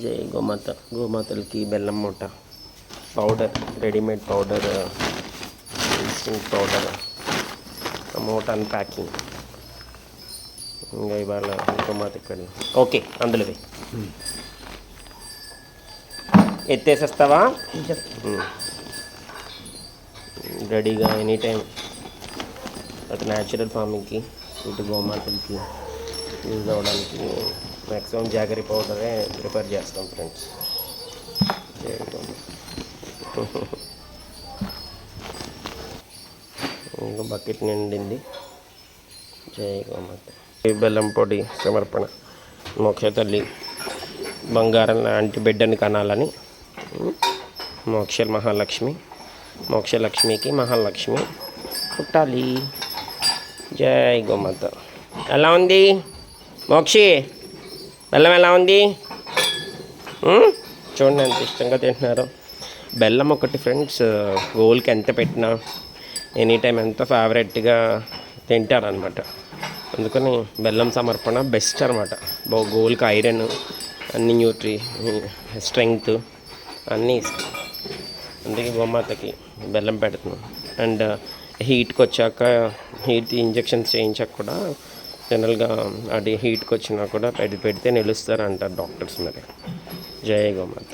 జై గోమాత గోమాతలకి బెల్లం మూట పౌడర్ రెడీమేడ్ పౌడర్ ఇన్స్టింగ్ పౌడర్ మూట ప్యాకింగ్ ఇంకా ఇవాళ గోమాత ఇక్కడ ఓకే అందులో వెయ్యి. ఎత్తేసేస్తావా ఉమ్. రెడీగా ఎనీ టైం అటు న్యాచురల్ ఫార్మింగ్కి ఇటు గోమాతలకి యూజ్ అవ్వడానికి మ్యాక్సిమం జాగరీ పౌడరే ప్రిపేర్ చేస్తాం ఫ్రెండ్స్ ఇంకా బకెట్ నిండింది. జై గోమాత బెల్లం పొడి సమర్పణ. మోక్ష తల్లి బంగారం లాంటి బిడ్డని కనాలని. మోక్ష మహాలక్ష్మి. మోక్షలక్ష్మికి మహాలక్ష్మి. పుట్టాలి. జై గోమాత ఎలా ఉంది? మోక్షి బెల్లం ఎలా ఉంది? చూడండి ఎంత ఇష్టంగా తింటున్నారు. బెల్లం ఒకటి ఫ్రెండ్స్ గోల్కి ఎంత పెట్టినా ఎనీ టైం ఎంత ఫేవరెట్గా తింటారనమాట అందుకని బెల్లం సమర్పణ బెస్ట్ అనమాట బో గోల్కి ఐరన్ అన్ని న్యూట్రీ స్ట్రెంగ్త్ అన్నీ అందుకే గోమాతకి బెల్లం పెడుతున్నాం. అండ్ హీట్కి వచ్చాక హీట్ ఇంజెక్షన్స్ చేయించాక కూడా జనరల్గా అది హీట్కి వచ్చినా కూడా పెడి పెడితే నిలుస్తారు అంటారు డాక్టర్స్ మరి. జయ గోమాత.